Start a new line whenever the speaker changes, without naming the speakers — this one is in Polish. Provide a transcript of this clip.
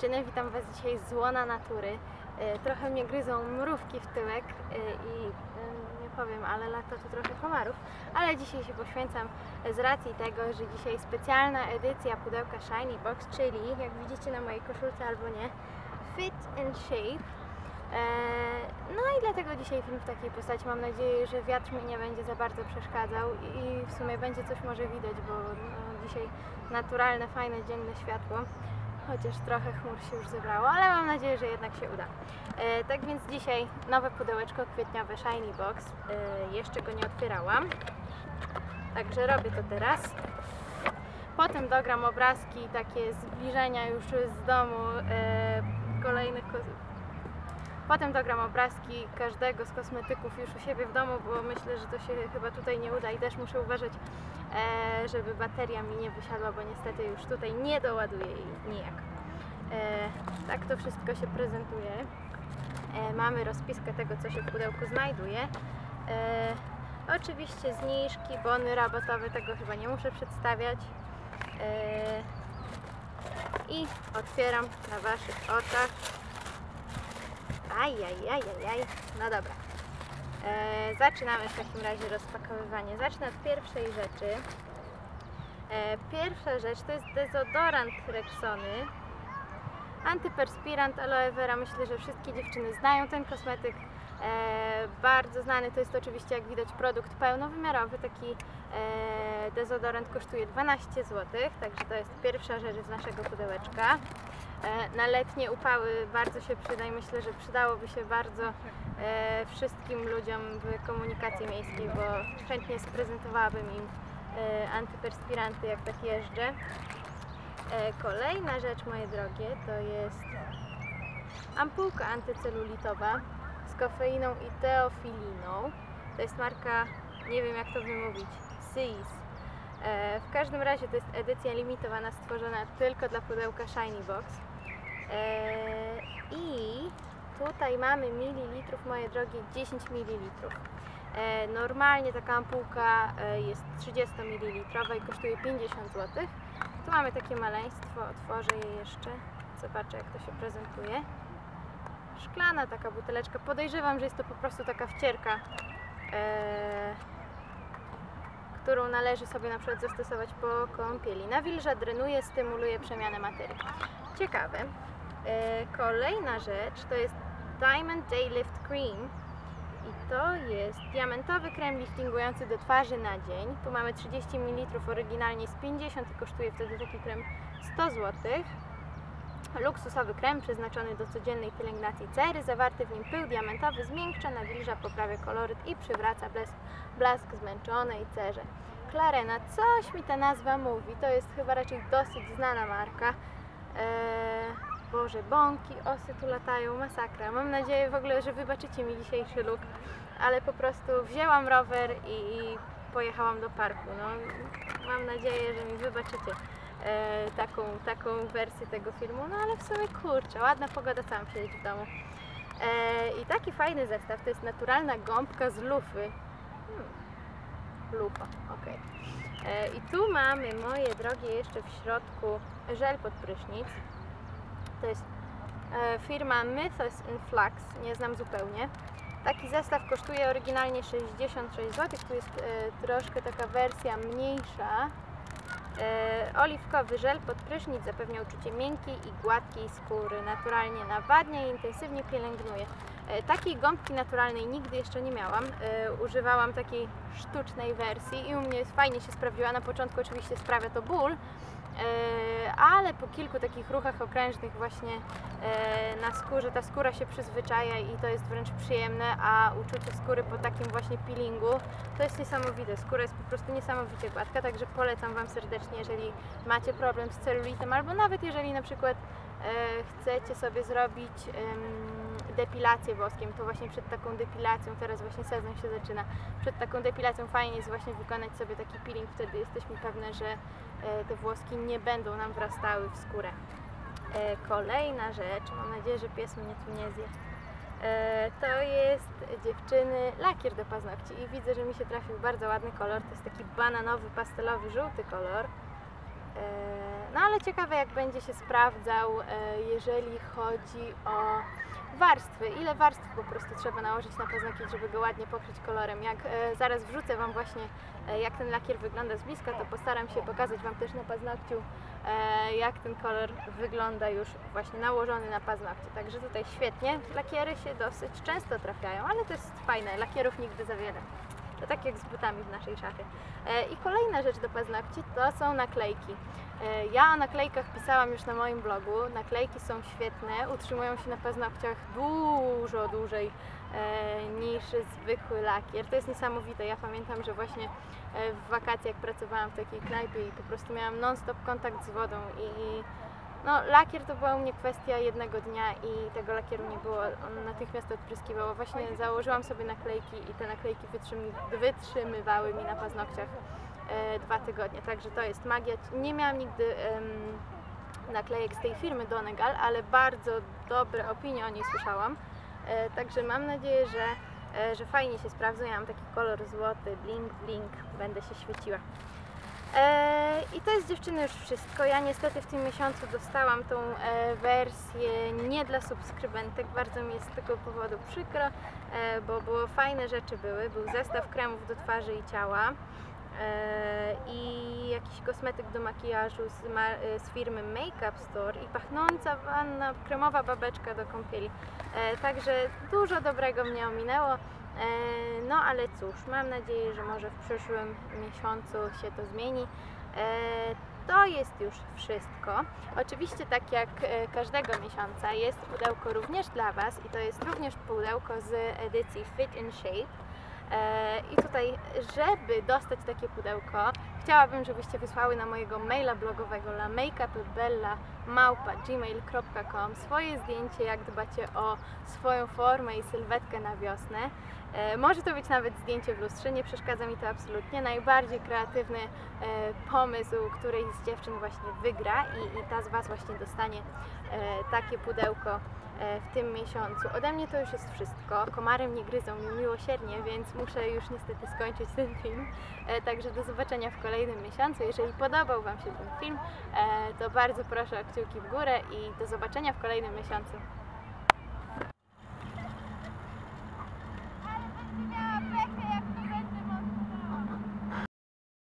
dziewczyny, witam Was dzisiaj z łona natury. E, Trochę mnie gryzą mrówki w tyłek e, i e, nie powiem, ale lata tu trochę komarów, ale dzisiaj się poświęcam z racji tego, że dzisiaj specjalna edycja pudełka Shiny Box, czyli jak widzicie na mojej koszulce albo nie, Fit and Shape. No i dlatego dzisiaj film w takiej postaci. Mam nadzieję, że wiatr mi nie będzie za bardzo przeszkadzał i w sumie będzie coś może widać, bo no, dzisiaj naturalne, fajne, dzienne światło. Chociaż trochę chmur się już zebrało, ale mam nadzieję, że jednak się uda. E, tak więc dzisiaj nowe pudełeczko kwietniowe Shiny Box. E, jeszcze go nie otwierałam. Także robię to teraz. Potem dogram obrazki, takie zbliżenia już z domu e, kolejnych ko- Potem dogram obrazki każdego z kosmetyków już u siebie w domu, bo myślę, że to się chyba tutaj nie uda i też muszę uważać, e, żeby bateria mi nie wysiadła, bo niestety już tutaj nie doładuję jej nijak. E, tak to wszystko się prezentuje. E, mamy rozpiskę tego, co się w pudełku znajduje. Oczywiście zniżki, bony rabatowe, tego chyba nie muszę przedstawiać. I otwieram na Waszych oczach. Ajajajajaj. No dobra. E, zaczynamy w takim razie rozpakowywanie. Zacznę od pierwszej rzeczy. E, pierwsza rzecz to jest dezodorant Rexony. Antyperspirant aloe vera. Myślę, że wszystkie dziewczyny znają ten kosmetyk. E, bardzo znany to jest oczywiście, jak widać, produkt pełnowymiarowy. Taki e, dezodorant kosztuje 12 zł, także to jest pierwsza rzecz z naszego pudełeczka. E, na letnie upały bardzo się przyda i myślę, że przydałoby się bardzo e, wszystkim ludziom w komunikacji miejskiej, bo chętnie sprezentowałabym im e, antyperspiranty, jak tak jeżdżę. Kolejna rzecz, moje drogie, to jest ampułka antycelulitowa z kofeiną i teofiliną. To jest marka, nie wiem jak to wymówić, SIS. E, w każdym razie to jest edycja limitowana, stworzona tylko dla pudełka Shiny Box. E, I tutaj mamy mililitrów, moje drogie, 10 mililitrów. E, normalnie taka ampułka jest 30 ml i kosztuje 50 zł. Tu mamy takie maleństwo, otworzę je jeszcze. Zobaczę jak to się prezentuje. Szklana taka buteleczka. Podejrzewam, że jest to po prostu taka wcierka, którą należy sobie na przykład zastosować po kąpieli. Nawilża, drenuje, stymuluje przemianę materii. Ciekawe. E, kolejna rzecz to jest Diamond Day Lift Cream. I to jest diamentowy krem liftingujący do twarzy na dzień. Tu mamy 30 ml, oryginalnie jest 50 i kosztuje wtedy taki krem 100 zł. Luksusowy krem przeznaczony do codziennej pielęgnacji cery, zawarty w nim pył diamentowy zmiękcza, nawilża, poprawia koloryt i przywraca blask, blask zmęczonej cerze. Klarena, coś mi ta nazwa mówi, to jest chyba raczej dosyć znana marka. Eee, Boże, bąki, osy tu latają, masakra. Mam nadzieję w ogóle, że wybaczycie mi dzisiejszy look, ale po prostu wzięłam rower i, i pojechałam do parku. No, mam nadzieję, że mi wybaczycie taką, taką wersję tego filmu, no ale w sumie kurczę, ładna pogoda, sam siedzieć w domu. E, I taki fajny zestaw, to jest naturalna gąbka z lufy. Hmm. Lufa, ok. E, I tu mamy, moje drogie, jeszcze w środku żel pod prysznic. To jest e, firma Mythos Flux, nie znam zupełnie. Taki zestaw kosztuje oryginalnie 66 zł, tu jest e, troszkę taka wersja mniejsza. E, oliwkowy żel pod prysznic zapewnia uczucie miękkiej i gładkiej skóry. Naturalnie nawadnia i intensywnie pielęgnuje. E, takiej gąbki naturalnej nigdy jeszcze nie miałam. E, używałam takiej sztucznej wersji i u mnie fajnie się sprawdziła. Na początku oczywiście sprawia to ból, ale po kilku takich ruchach okrężnych właśnie e, na skórze ta skóra się przyzwyczaja i to jest wręcz przyjemne, a uczucie skóry po takim właśnie peelingu to jest niesamowite. Skóra jest po prostu niesamowicie gładka, także polecam Wam serdecznie, jeżeli macie problem z celulitem albo nawet jeżeli na przykład e, chcecie sobie zrobić depilację włoskiem, to właśnie przed taką depilacją, teraz właśnie sezon się zaczyna, przed taką depilacją fajnie jest właśnie wykonać sobie taki peeling, wtedy jesteśmy pewne, że e, te włoski nie będą nam wrastały w skórę. E, Kolejna rzecz, mam nadzieję, że pies mnie tu nie zje. E, To jest dziewczyny lakier do paznokci i widzę, że mi się trafił bardzo ładny kolor. To jest taki bananowy, pastelowy, żółty kolor. No ale ciekawe jak będzie się sprawdzał, e, jeżeli chodzi o warstwy, ile warstw po prostu trzeba nałożyć na paznokieć, żeby go ładnie pokryć kolorem. Jak e, zaraz wrzucę Wam właśnie e, jak ten lakier wygląda z bliska, to postaram się pokazać Wam też na paznokciu e, jak ten kolor wygląda już właśnie nałożony na paznokcie. Także tutaj świetnie, lakiery się dosyć często trafiają, ale to jest fajne, lakierów nigdy za wiele. To tak jak z butami w naszej szafie. E, I kolejna rzecz do paznokci to są naklejki. E, Ja o naklejkach pisałam już na moim blogu. Naklejki są świetne, utrzymują się na paznokciach dużo dłużej e, niż zwykły lakier. To jest niesamowite. Ja pamiętam, że właśnie w wakacje jak pracowałam w takiej knajpie i po prostu miałam non-stop kontakt z wodą i no, lakier to była u mnie kwestia jednego dnia i tego lakieru nie było, on natychmiast odpryskiwał. Właśnie założyłam sobie naklejki i te naklejki wytrzym- wytrzymywały mi na paznokciach e, dwa tygodnie, także to jest magia. Nie miałam nigdy em, naklejek z tej firmy Donegal, ale bardzo dobre opinie o niej słyszałam, e, także mam nadzieję, że, e, że fajnie się sprawdzą. Ja mam taki kolor złoty, blink, blink, będę się świeciła. E, I to jest dziewczyny już wszystko. Ja niestety w tym miesiącu dostałam tą e, wersję nie dla subskrybentek. Bardzo mi jest z tego powodu przykro, e, bo było fajne rzeczy były. Był zestaw kremów do twarzy i ciała i jakiś kosmetyk do makijażu z, z firmy Makeup Store i pachnąca wanna, kremowa babeczka do kąpieli. Także dużo dobrego mnie ominęło. E, No ale cóż, mam nadzieję, że może w przyszłym miesiącu się to zmieni. E, To jest już wszystko. Oczywiście, tak jak e, każdego miesiąca, jest pudełko również dla Was i to jest również pudełko z edycji Fit in Shape. E, I tutaj, żeby dostać takie pudełko, chciałabym, żebyście wysłały na mojego maila blogowego la makeupbella.gmail.com swoje zdjęcie, jak dbacie o swoją formę i sylwetkę na wiosnę. E, Może to być nawet zdjęcie w lustrze, nie przeszkadza mi to absolutnie. Najbardziej kreatywny e, pomysł którejś z dziewczyn właśnie wygra i, i ta z Was właśnie dostanie takie pudełko w tym miesiącu. Ode mnie to już jest wszystko. Komary mnie gryzą miłosiernie, więc muszę już niestety skończyć ten film. E, Także do zobaczenia w kolejnym miesiącu. Jeżeli podobał Wam się ten film, e, to bardzo proszę o kciuki w górę i do zobaczenia w kolejnym miesiącu.